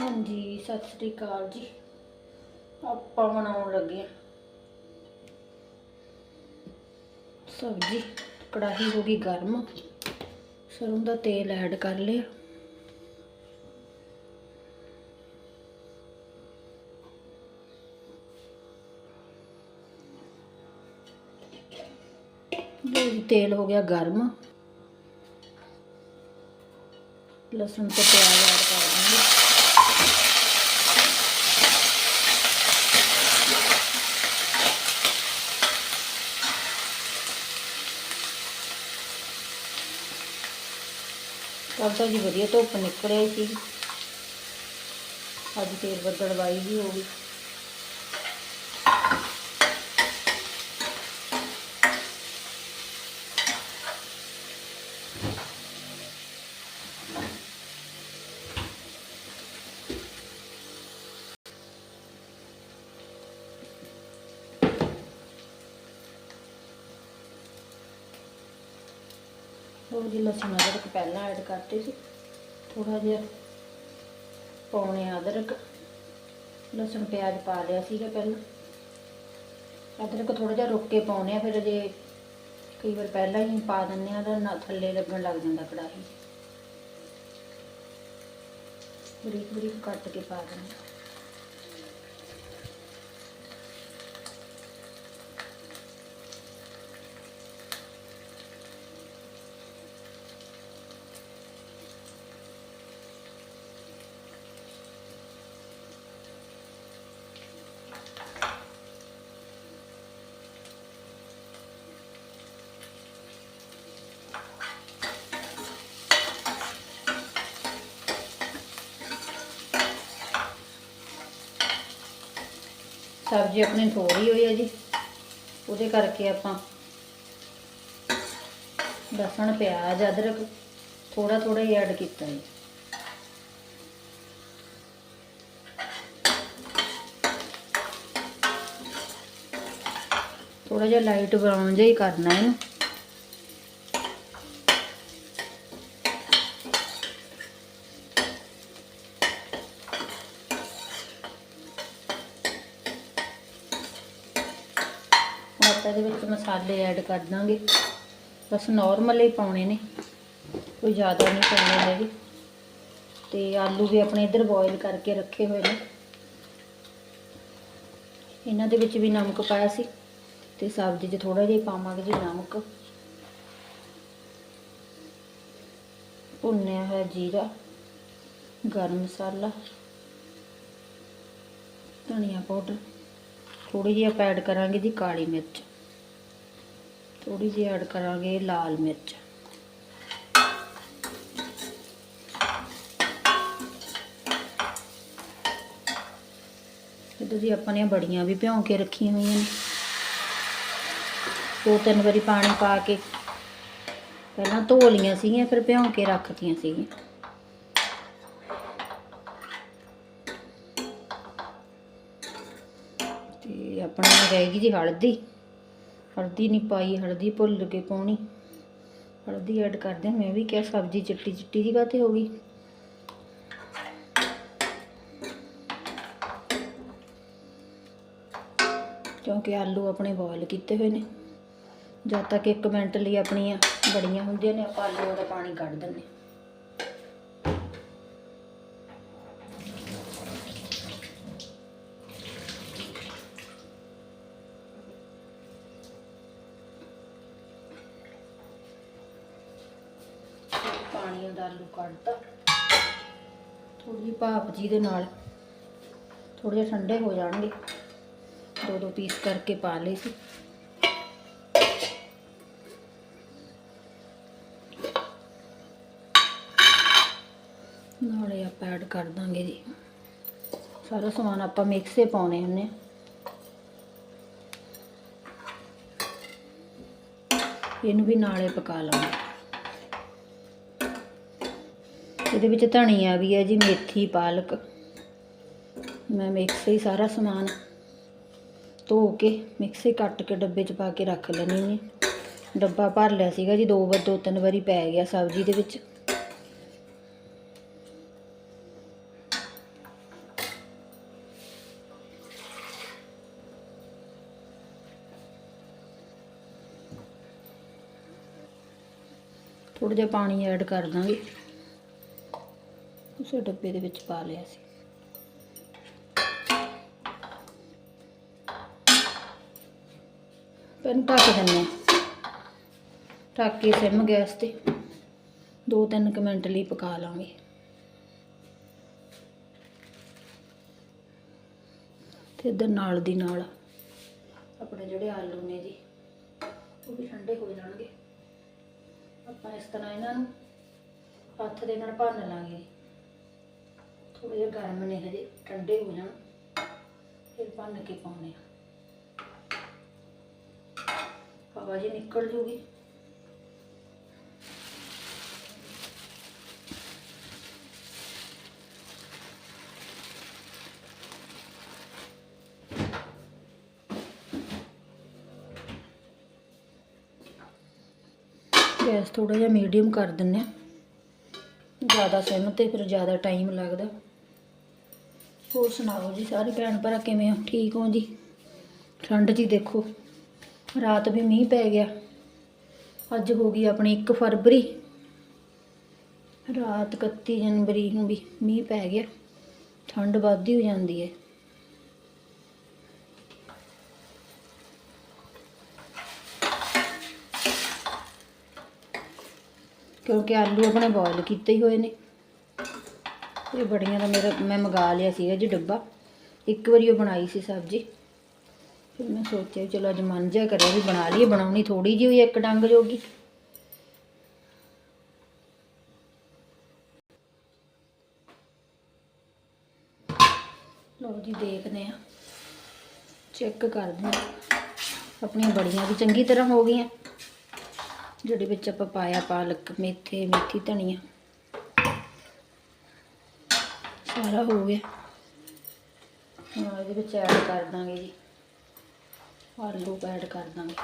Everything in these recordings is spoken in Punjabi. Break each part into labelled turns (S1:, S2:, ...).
S1: ਹਾਂਜੀ, ਸਤਿ ਸ੍ਰੀ ਅਕਾਲ ਜੀ। ਆਪਾਂ ਬਣਾਉਣ ਲੱਗੇ ਹਾਂ। ਸਬਜ਼ੀ, ਕੜਾਹੀ ਹੋ ਗਈ ਗਰਮ। ਸਰੋਂ ਦਾ ਤੇਲ ਐਡ ਕਰ ਲਿਆ। ਤੇਲ ਹੋ ਗਿਆ ਗਰਮ। ਲਸਣ ਤੇ ਪਿਆਜ਼ ਐਡ ਕਰ ਦਾਂਗੇ ਕੱਲ੍ਹ ਤਾਂ ਜੀ ਵਧੀਆ ਧੁੱਪ ਨਿਕਲਿਆ ਸੀ। ਅੱਜ ਫੇਰ ਬੱਦਲਵਾਈ ਵੀ ਹੋ ਗਈ। ਉਹ ਜੀ ਲਸਣ ਅਦਰਕ ਪਹਿਲਾਂ ਐਡ ਕਰਤੇ ਸੀ ਥੋੜਾ ਜਿਹਾ ਪਾਉਣੇ ਅਦਰਕ, ਲਸਣ, ਪਿਆਜ਼ ਪਾ ਲਿਆ ਸੀਗਾ ਪਹਿਲਾਂ। ਅਦਰਕ ਥੋੜਾ ਜਿਹਾ ਰੁੱਕ ਕੇ ਪਾਉਣੇ ਆ, ਫਿਰ ਜੇ ਕਈ ਵਾਰ ਪਹਿਲਾਂ ਹੀ ਪਾ ਦਿੰਦੇ ਆ, ਤਾਂ ਨਾ ਥੱਲੇ ਲੱਗਣ ਲੱਗ ਜਾਂਦਾ ਕੜਾਹੀ। ਬਰੀਕ ਬਰੀਕ ਕੱਟ ਕੇ ਪਾ ਦਿੰਦੇ ਸਬਜ਼ੀ ਆਪਣੀ ਥੋੜੀ ਹੋਈ ਹੈ ਜੀ, ਉਹਦੇ ਕਰਕੇ ਆਪਾਂ ਲਸਣ, ਪਿਆਜ਼, ਅਦਰਕ ਥੋੜਾ ਥੋੜਾ ਹੀ ਐਡ ਕੀਤਾ ਜੀ। ਥੋੜਾ ਜਿਹਾ ਲਾਈਟ ਬਰਾਊਨ ਜਿਹਾ ਹੀ ਕਰਨਾ ਇਹਨੂੰ ਹੁਣ ਆਪਾਂ ਇਹਦੇ ਵਿੱਚ ਮਸਾਲੇ ਐਡ ਕਰ ਦਾਂਗੇ। ਬਸ ਨਾਰਮਲ ਹੀ ਪਾਉਣੇ ਨੇ। ਕੋਈ ਜ਼ਿਆਦਾ ਨਹੀਂ ਪਾਉਣੇ ਹੈਗੇ। ਤੇ ਆਲੂ ਵੀ ਆਪਣੇ ਇੱਧਰ ਬੋਇਲ ਕਰਕੇ ਰੱਖੇ ਹੋਏ ਨੇ। ਇਹਨਾਂ ਦੇ ਵਿੱਚ ਵੀ ਨਮਕ ਪਾਇਆ ਸੀ। ਤੇ ਸਬਜ਼ੀ 'ਚ ਥੋੜਾ ਜਿਹਾ ਪਾਵਾਂਗੇ ਜੀ ਨਮਕ। ਭੁੰਨਿਆ ਹੋਇਆ ਜੀਰਾ, ਗਰਮ ਮਸਾਲਾ, ਧਨੀਆ ਪਾਊਡਰ। ਥੋੜੀ ਜਿਹੀ ਆਪਾਂ ਐਡ ਕਰਾਂਗੇ ਜੀ ਕਾਲੀ ਮਿਰਚ। ਥੋੜੀ ਜਿਹੀ ਐਡ ਕਰਾਂਗੇ ਲਾਲ ਮਿਰਚ। ਤੇ ਤੁਸੀਂ ਆਪਾਂ ਨੇ ਬੜੀਆਂ ਵੀ ਭਿਉਂ ਕੇ ਰੱਖੀਆਂ ਹੋਈਆਂ ਨੇ। ਦੋ ਤਿੰਨ ਵਾਰੀ ਪਾਣੀ ਪਾ ਕੇ ਪਹਿਲਾਂ ਧੋ ਲਈਆਂ ਸੀਗੀਆਂ, ਫਿਰ ਭਿਉਂ ਕੇ ਰੱਖਤੀਆਂ ਸੀਗੀਆਂ। ਤੇ ਆਪਣਾ ਰਹੇਗੀ ਜੀ ਹਲਦੀ। ਹਲਦੀ ਨਹੀਂ ਪਾਈ, ਹਲਦੀ ਭੁੱਲ ਕੇ ਪਾਉਣੀ ਹਲਦੀ ਐਡ ਕਰਦੇ ਹਾਂ। ਮੈਂ ਵੀ ਕਿਹਾ ਸਬਜ਼ੀ ਚਿੱਟੀ ਚਿੱਟੀ ਦੀ ਗਾਤੇ ਹੋ ਗਈ। ਕਿਉਂਕਿ ਆਲੂ ਆਪਣੇ ਬੋਇਲ ਕੀਤੇ ਹੋਏ ਨੇ। ਜਦ ਤੱਕ 1 ਮਿੰਟ ਲਈ ਆਪਣੀਆਂ ਬੜੀਆਂ ਹੁੰਦੀਆਂ ਨੇ, ਆਪਾਂ ਆਲੂ ਦਾ ਪਾਣੀ ਕੱਢ ਦਿੰਦੇ ਹਾਂ। ਪਾਣੀ ਆਲੂ ਕੱਢਤਾ। ਥੋੜੀ ਜਿਹੀ ਭਾਪ ਜੀ ਦੇ ਨਾਲ ਥੋੜੇ ਜਿਹੇ ਠੰਡੇ ਹੋ ਜਾਣਗੇ। ਦੋ ਦੋ ਪੀਸ ਕਰਕੇ ਪਾ ਲਏ ਸੀ। ਨਾਲੇ ਆਪਾਂ ਐਡ ਕਰ ਦਾਂਗੇ ਜੀ। ਸਾਰਾ ਸਮਾਨ ਆਪਾਂ ਮਿਕਸੇ ਪਾਉਣੇ ਹੁੰਨੇ ਇਹਨੂੰ ਵੀ ਨਾਲੇ ਪਕਾ ਲਵਾਂਗੇ ਇਹਦੇ ਵਿੱਚ ਧਨੀਆ ਵੀ ਹੈ ਜੀ, ਮੇਥੀ, ਪਾਲਕ। ਮੈਂ ਮਿਕਸ ਹੀ ਸਾਰਾ ਸਮਾਨ ਧੋ ਕੇ ਮਿਕਸ ਹੀ ਕੱਟ ਕੇ ਡੱਬੇ 'ਚ ਪਾ ਕੇ ਰੱਖ ਲੈਣੀ ਨੇ ਡੱਬਾ ਭਰ ਲਿਆ ਸੀਗਾ ਜੀ, ਦੋ ਵਾਰ, ਦੋ ਤਿੰਨ ਵਾਰੀ ਪੈ ਗਿਆ ਸਬਜ਼ੀ ਦੇ ਵਿੱਚ। ਥੋੜਾ ਜਿਹਾ ਪਾਣੀ ਐਡ ਕਰ ਦਾਂਗੇ। ਉਸੇ ਡੱਬੇ ਦੇ ਵਿੱਚ ਪਾ ਲਿਆ ਸੀ। ਪੈਨ ਢੱਕ ਦਿੰਦੇ ਹਾਂ। ਢੱਕ ਕੇ ਸਿਮ ਗੈਸ ਤੇ 2-3 ਮਿੰਟ ਲਈ ਪਕਾ ਲਾਂਗੇ। ਤੇ ਇਧਰ ਨਾਲ ਦੀ ਨਾਲ ਆਪਣੇ ਜਿਹੜੇ ਆਲੂ ਨੇ ਜੀ, ਉਹ ਵੀ ਠੰਡੇ ਹੋ ਜਾਣਗੇ। ਆਪਾਂ ਇਸ ਤਰ੍ਹਾਂ ਇਹਨਾਂ ਨੂੰ ਹੱਥ ਦੇ ਨਾਲ ਭੰਨ ਲਾਂਗੇ। ਥੋੜੇ ਜਿਹਾ ਗਰਮ ਨੇ ਹਜੇ, ਠੰਡੇ ਹੋ ਜਾਣ। ਫਿਰ ਭੰਨ ਕੇ ਪਾਉਣੇ ਆ। ਹਵਾ ਜੀ ਨਿਕਲ ਜੂਗੀ। ਗੈਸ ਥੋੜਾ ਜਿਹਾ ਮੀਡੀਅਮ ਕਰ ਦਿੰਨੇ ਆ। ਜ਼ਿਆਦਾ ਸਿਮ ਤੇ ਫਿਰ ਜ਼ਿਆਦਾ ਟਾਈਮ ਲੱਗਦਾ। ਹੋਰ ਸੁਣਾਓ ਜੀ, ਸਾਰੇ ਭੈਣ ਭਰਾ ਕਿਵੇਂ ਹੋ ਠੀਕ ਹੋ ਜੀ? ਠੰਡ ਜੀ ਦੇਖੋ। ਰਾਤ ਵੀ ਮੀਂਹ ਪੈ ਗਿਆ। ਅੱਜ ਹੋ ਗਈ ਆਪਣੀ 1 ਫਰਵਰੀ। ਰਾਤ 31 ਜਨਵਰੀ ਨੂੰ ਵੀ ਮੀਂਹ ਪੈ ਗਿਆ। ਠੰਡ ਵੱਧਦੀ ਹੋ ਜਾਂਦੀ ਹੈ। ਕਿਉਂਕਿ ਆਲੂ ਆਪਣੇ ਬੋਇਲ ਕੀਤੇ ਹੀ ਹੋਏ ਨੇ। ਇਹ ਬੜੀਆਂ ਦਾ ਮੇਰਾ, ਮੈਂ ਮੰਗਾ ਲਿਆ ਸੀਗਾ ਜੀ ਡੱਬਾ। ਇੱਕ ਵਾਰੀ ਉਹ ਬਣਾਈ ਸੀ ਸਬਜ਼ੀ। ਫਿਰ ਮੈਂ ਸੋਚਿਆ ਵੀ ਚਲੋ ਅੱਜ ਮਨ ਜਿਹਾ ਕਰਿਆ ਵੀ ਬਣਾ ਲਈਏ, ਬਣਾਉਣੀ ਥੋੜੀ ਜਿਹੀ ਹੋਈ ਇੱਕ ਡੰਗ ਜੋਗੀ। ਲਓ ਜੀ ਦੇਖਦੇ ਆ ਚੈੱਕ ਕਰਦੇ ਆ ਆਪਣੀਆਂ ਬੜੀਆਂ ਵੀ ਚੰਗੀ ਤਰ੍ਹਾਂ ਹੋ ਗਈਆਂ। ਜਿਹੜੇ ਵਿੱਚ ਆਪਾਂ ਪਾਇਆ ਪਾਲਕ, ਮੇਥੇ, ਮੇਥੀ, ਧਨੀਆ। ਸਾਰਾ ਹੋ ਗਿਆ। ਹੁਣ ਇਹਦੇ ਵਿੱਚ ਐਡ ਕਰ ਦਾਂਗੇ ਜੀ। ਆਲੂ ਐਡ ਕਰ ਦਾਂਗੇ।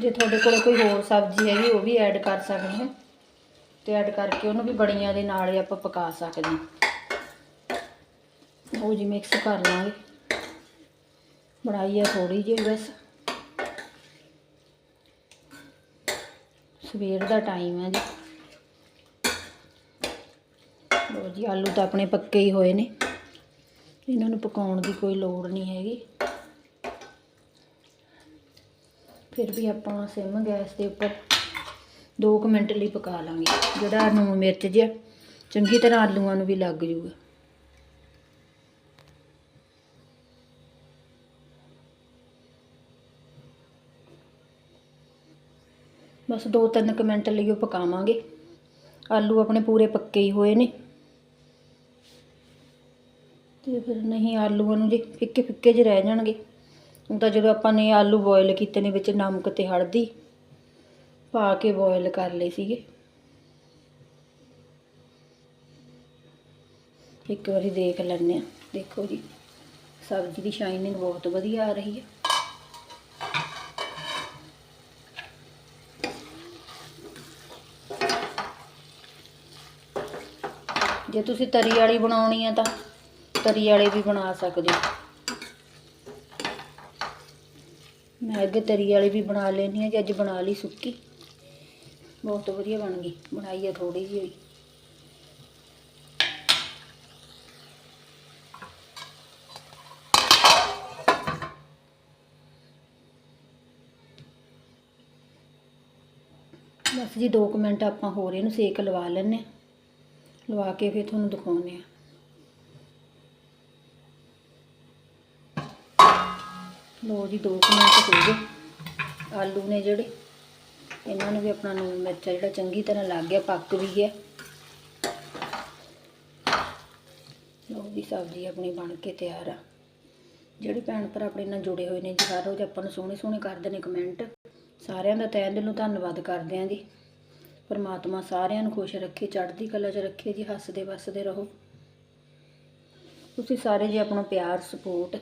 S1: ਜੇ ਤੁਹਾਡੇ ਕੋਲ ਕੋਈ ਹੋਰ ਸਬਜ਼ੀ ਹੈਗੀ, ਉਹ ਵੀ ਐਡ ਕਰ ਸਕਦੇ ਹੋ। ਤੇ ਐਡ ਕਰਕੇ ਉਹਨੂੰ ਵੀ ਬੜੀਆਂ ਦੇ ਨਾਲ ਹੀ ਆਪਾਂ ਪਕਾ ਸਕਦੇ ਹਾਂ। ਉਹ ਜੀ ਮਿਕਸ ਕਰ ਲਾਂਗੇ। ਬਣਾਈ ਆ ਥੋੜੀ ਜਿਹੀ ਬਸ। ਸਵੇਰ ਦਾ ਟਾਈਮ ਹੈ ਜੀ। ਲੋ ਜੀ, ਆਲੂ ਤਾਂ ਆਪਣੇ ਪੱਕੇ ਹੀ ਹੋਏ ਨੇ। ਇਹਨਾਂ ਨੂੰ ਪਕਾਉਣ ਦੀ ਕੋਈ ਲੋੜ ਨਹੀਂ ਹੈਗੀ। ਫਿਰ ਵੀ ਆਪਾਂ ਸਿਮ ਗੈਸ ਦੇ ਉੱਪਰ 2 ਮਿੰਟ ਲਈ ਪਕਾ ਲਾਂਗੇ। ਜਿਹੜਾ ਨੂਣ ਮਿਰਚ ਜਿਹਾ, ਚੰਗੀ ਤਰ੍ਹਾਂ ਆਲੂਆਂ ਨੂੰ ਵੀ ਲੱਗ ਜੂਗਾ ਬਸ 2-3 ਮਿੰਟ ਲਈ ਉਹ ਪਕਾਵਾਂਗੇ। ਆਲੂ ਆਪਣੇ ਪੂਰੇ ਪੱਕੇ ਹੀ ਹੋਏ ਨੇ। ਤੇ ਫਿਰ ਨਹੀਂ, ਆਲੂਆਂ ਨੂੰ ਜੇ ਫਿੱਕੇ ਫਿੱਕੇ ਜਿਹੇ ਰਹਿ ਜਾਣਗੇ। ਹੁਣ ਤਾਂ ਜਦੋਂ ਆਪਾਂ ਨੇ ਆਲੂ ਬੋਇਲ ਕੀਤੇ ਨੇ ਵਿੱਚ ਨਮਕ ਤੇ ਹਲਦੀ, ਪਾ ਕੇ ਬੋਇਲ ਕਰ ਲਏ ਸੀਗੇ। ਇੱਕ ਵਾਰੀ ਦੇਖ ਲੈਂਦੇ ਆ ਦੇਖੋ ਜੀ, ਸਬਜ਼ੀ ਦੀ ਸ਼ਾਈਨਿੰਗ ਬਹੁਤ ਵਧੀਆ ਆ ਰਹੀ ਹੈ। ਜੇ ਤੁਸੀਂ ਤਰੀ ਵਾਲੀ ਬਣਾਉਣੀ ਆ ਤਾਂ ਤਰੀ ਵਾਲੇ ਵੀ ਬਣਾ ਸਕਦੇ ਹੋ। ਮੈਂ ਅੱਗੇ ਤਰੀ ਵਾਲੀ ਵੀ ਬਣਾ ਲੈਣੀ ਆ ਜੇ ਅੱਜ ਬਣਾ ਲਈ ਸੁੱਕੀ। ਬਹੁਤ ਵਧੀਆ ਬਣ ਗਈ, ਬਣਾਈ ਆ ਥੋੜੀ ਜਿਹੀ ਹੋਈ। ਬਸ ਜੀ 2 ਮਿੰਟ ਆਪਾਂ ਹੋਰ ਇਹਨੂੰ ਸੇਕ ਲਵਾ ਲੈਣੇ ਲਵਾ ਕੇ ਫਿਰ ਤੁਹਾਨੂੰ ਦਿਖਾਉਂਦੇ ਆ ਲੋ ਜੀ 2 ਮਿੰਟ ਹੋ ਗਏ। ਆਲੂ ਨੇ ਜਿਹੜੇ, ਇਹਨਾਂ ਨੂੰ ਵੀ ਆਪਣਾ ਨੂਨ ਮਿਰਚਾ ਜਿਹੜਾ ਚੰਗੀ ਤਰ੍ਹਾਂ ਲੱਗ ਗਿਆ, ਪੱਕ ਵੀ ਗਿਆ। ਲੋ ਜੀ, ਸਬਜ਼ੀ ਆਪਣੀ ਬਣ ਕੇ ਤਿਆਰ ਆ। ਜਿਹੜੇ ਭੈਣ ਭਰਾ ਆਪਣੇ ਨਾਲ ਜੁੜੇ ਹੋਏ ਨੇ ਜੀ ਹਰ ਰੋਜ਼ ਆਪਾਂ ਨੂੰ ਸੋਹਣੇ ਸੋਹਣੇ ਕਰਦੇ ਨੇ ਕਮੈਂਟ ਸਾਰਿਆਂ ਦਾ ਤਹਿ ਦਿਲੋਂ ਧੰਨਵਾਦ ਕਰਦੇ ਆਂ ਜੀ। ਪਰਮਾਤਮਾ ਸਾਰਿਆਂ ਨੂੰ ਖੁਸ਼ ਰੱਖੇ, ਚੜ੍ਹਦੀ ਕਲਾ 'ਚ ਰੱਖੇ ਜੀ, ਹੱਸਦੇ ਵੱਸਦੇ ਰਹੋ। ਤੁਸੀਂ ਸਾਰੇ ਜੀ ਆਪਣਾ ਪਿਆਰ, ਸਪੋਰਟ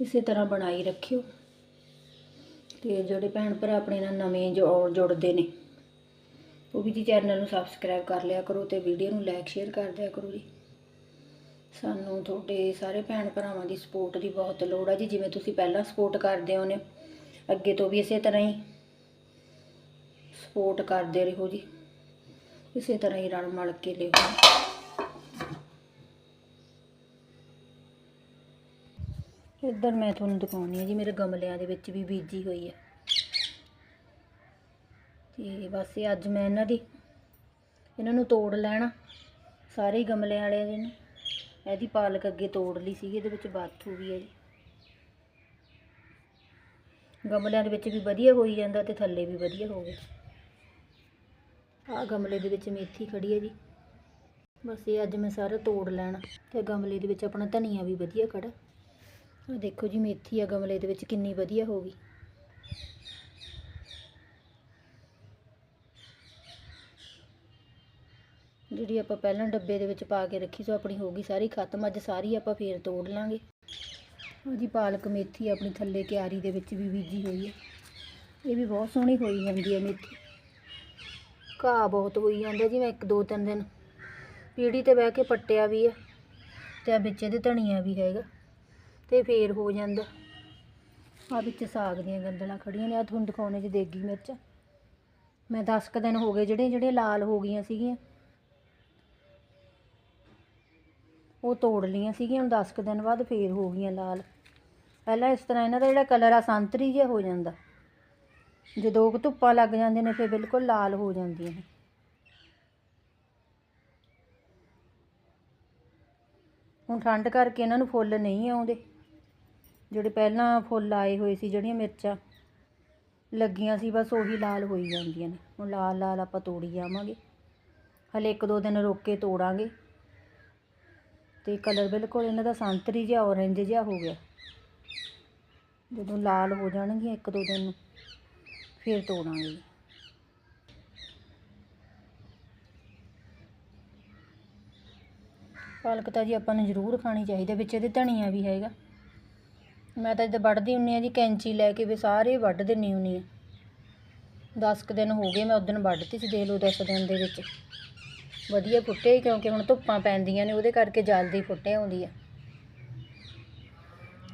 S1: ਇਸੇ ਤਰ੍ਹਾਂ ਬਣਾਈ ਰੱਖਿਓ। ਤੇ ਜਿਹੜੇ ਭੈਣ ਭਰਾ ਆਪਣੇ ਨਾਲ ਨਵੇਂ ਜੁੜਦੇ ਨੇ, ਉਹ ਵੀ ਜੀ ਚੈਨਲ ਨੂੰ ਸਬਸਕ੍ਰਾਈਬ ਕਰ ਲਿਆ ਕਰੋ ਤੇ ਵੀਡੀਓ ਨੂੰ ਲਾਈਕ ਸ਼ੇਅਰ ਕਰ ਦਿਆ ਕਰੋ ਜੀ। ਸਾਨੂੰ ਤੁਹਾਡੇ ਸਾਰੇ ਭੈਣ ਭਰਾਵਾਂ ਦੀ ਸਪੋਰਟ ਦੀ ਬਹੁਤ ਲੋੜ ਹੈ ਜੀ। ਜਿਵੇਂ ਤੁਸੀਂ ਪਹਿਲਾਂ ਸਪੋਰਟ ਕਰਦੇ ਹੋ ਨੇ ਅੱਗੇ ਤੋਂ ਵੀ ਇਸੇ ਤਰ੍ਹਾਂ ਹੀ ਸਪੋਰਟ ਕਰਦੇ ਰਹੋ ਜੀ। ਇਸੇ ਤਰ੍ਹਾਂ ਹੀ ਰਲ ਮਲ ਕੇ ਲਿਓ। ਇੱਧਰ ਮੈਂ ਤੁਹਾਨੂੰ ਦਿਖਾਉਣੀ ਹੈ ਜੀ, ਮੇਰੇ ਗਮਲਿਆਂ ਦੇ ਵਿੱਚ ਵੀ ਬੀਜੀ ਹੋਈ ਹੈ ਤੇ ਬਸ ਇਹ ਅੱਜ ਮੈਂ ਇਹਨਾਂ ਦੀ, ਇਹਨਾਂ ਨੂੰ ਤੋੜ ਲੈਣਾ। ਸਾਰੇ ਹੀ ਗਮਲੇ ਵਾਲੇ ਦੇ ਨੇ। ਇਹਦੀ ਪਾਲਕ ਅੱਗੇ ਤੋੜ ਲਈ ਸੀ, ਇਹਦੇ ਵਿੱਚ ਬਾਥੂ ਵੀ ਹੈ ਜੀ। ਗਮਲਿਆਂ ਦੇ ਵਿੱਚ ਵੀ ਵਧੀਆ ਹੋਈ ਜਾਂਦਾ ਤੇ ਥੱਲੇ ਵੀ ਵਧੀਆ ਹੋ ਗਿਆ। ਆਹ ਗਮਲੇ ਦੇ ਵਿੱਚ ਮੇਥੀ ਖੜੀ ਹੈ ਜੀ। ਬਸ ਇਹ ਅੱਜ ਮੈਂ ਸਾਰਾ ਤੋੜ ਲੈਣਾ ਤੇ ਗਮਲੇ ਦੇ ਵਿੱਚ ਆਪਣਾ ਧਨੀਆ ਵੀ ਵਧੀਆ ਖੜਾ ਆਹ ਦੇਖੋ ਜੀ ਮੇਥੀ ਆ ਗਮਲੇ ਦੇ ਵਿੱਚ ਕਿੰਨੀ ਵਧੀਆ ਹੋ ਗਈ। ਜਿਹੜੀ ਆਪਾਂ ਪਹਿਲਾਂ ਡੱਬੇ ਦੇ ਵਿੱਚ ਪਾ ਕੇ ਰੱਖੀ ਸੋ ਆਪਣੀ ਹੋ ਗਈ ਸਾਰੀ ਖਤਮ। ਅੱਜ ਸਾਰੀ ਆਪਾਂ ਫੇਰ ਤੋੜ ਲਾਂਗੇ। ਉਹਦੀ ਪਾਲਕ ਮੇਥੀ ਆਪਣੀ ਥੱਲੇ ਕਿਆਰੀ ਦੇ ਵਿੱਚ ਵੀ ਬੀਜੀ ਹੋਈ ਹੈ। ਇਹ ਵੀ ਬਹੁਤ ਸੋਹਣੀ ਹੋਈ ਜਾਂਦੀ ਹੈ ਮੇਥੀ। ਘਾਹ ਬਹੁਤ ਹੋਈ ਜਾਂਦਾ ਜਿਵੇਂ ਇੱਕ ਦੋ ਤਿੰਨ ਦਿਨ। ਪੀੜੀ ਤੇ ਬਹਿ ਕੇ ਪੱਟਿਆ ਵੀ ਹੈ ਤੇ ਵਿੱਚ ਇਹਦੇ ਧਨੀਆ ਵੀ ਹੈਗਾ, ਤੇ ਫੇਰ ਹੋ ਜਾਂਦਾ। ਆ ਵਿੱਚ ਸਾਗ ਦੀਆਂ ਗੰਦਲਾਂ ਖੜੀਆਂ ਨੇ ਆ ਤੁਹਾਨੂੰ ਦਿਖਾਉਣੇ ਚ ਦੇਗੀ ਮਿਰਚ। ਮੈਂ 10 ਕੁ ਦਿਨ ਹੋ ਗਏ, ਜਿਹੜੇ ਜਿਹੜੇ ਲਾਲ ਹੋ ਗਈਆਂ ਸੀਗੀਆਂ, ਉਹ ਤੋੜ ਲਈਆਂ ਸੀਗੀਆਂ, ਹੁਣ 10 ਕੁ ਦਿਨ ਬਾਅਦ ਫੇਰ ਹੋ ਗਈਆਂ ਲਾਲ। ਪਹਿਲਾਂ ਇਸ ਤਰ੍ਹਾਂ ਇਹਨਾਂ ਦਾ ਜਿਹੜਾ ਕਲਰ ਆ, ਸੰਤਰੀ ਜਿਹਾ ਹੋ ਜਾਂਦਾ। ਜਦੋਂ ਕੁ ਧੁੱਪਾਂ ਲੱਗ ਜਾਂਦੇ ਨੇ, ਫਿਰ ਬਿਲਕੁਲ ਲਾਲ ਹੋ ਜਾਂਦੀਆਂ ਨੇ। ਹੁਣ ਠੰਡ ਕਰਕੇ ਇਹਨਾਂ ਨੂੰ ਫੁੱਲ ਨਹੀਂ ਆਉਂਦੇ। ਜਿਹੜੇ ਪਹਿਲਾਂ ਫੁੱਲ ਆਏ ਹੋਏ ਸੀ, ਜਿਹੜੀਆਂ ਮਿਰਚਾਂ ਲੱਗੀਆਂ ਸੀ, ਬਸ ਉਹੀ ਲਾਲ ਹੋਈ ਜਾਂਦੀਆਂ ਨੇ। ਹੁਣ ਲਾਲ ਲਾਲ ਆਪਾਂ ਤੋੜੀ ਜਾਵਾਂਗੇ। ਹਲੇ ਇੱਕ ਦੋ ਦਿਨ ਰੁਕ ਕੇ ਤੋੜਾਂਗੇ। ਤੇ ਕਲਰ ਬਿਲਕੁਲ ਇਹਨਾਂ ਦਾ ਸੰਤਰੀ ਜਿਹਾ ਔਰੰਜ ਜਿਹਾ ਹੋ ਗਿਆ। ਜਦੋਂ ਲਾਲ ਹੋ ਜਾਣਗੀਆਂ ਇੱਕ ਦੋ ਦਿਨ ਨੂੰ। ਫਿਰ ਤੋੜਾਂਗੇ। ਪਾਲਕ ਤਾਂ ਜੀ ਆਪਾਂ ਨੂੰ ਜ਼ਰੂਰ ਖਾਣੀ ਚਾਹੀਦੀ ਹੈ ਵਿੱਚ ਇਹਦੇ ਧਨੀਆ ਵੀ ਹੈਗਾ। ਮੈਂ ਤਾਂ ਜਦ ਵੱਢਦੀ ਹੁੰਨੀ ਆ ਜੀ, ਕੈਂਚੀ ਲੈ ਕੇ ਵੀ ਸਾਰੇ ਵੱਢ ਦਿੰਨੀ ਹੁੰਨੀ ਆ 10 ਕੁ ਦਿਨ ਹੋ ਗਏ ਮੈਂ ਉਦੋਂ ਵੱਢਤੀ ਸੀ ਦੇ ਲਓ 10 ਦਿਨ ਦੇ ਵਿੱਚ। ਵਧੀਆ ਫੁੱਟੇ ਕਿਉਂਕਿ ਹੁਣ ਧੁੱਪਾਂ ਪੈਂਦੀਆਂ ਨੇ, ਉਹਦੇ ਕਰਕੇ ਜਲਦੀ ਫੁੱਟੇ ਆਉਂਦੀ ਆ।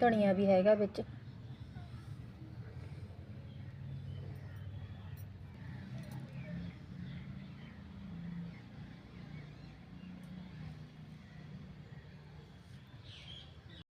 S1: ਧਨੀਆ ਵੀ ਹੈਗਾ ਵਿੱਚ।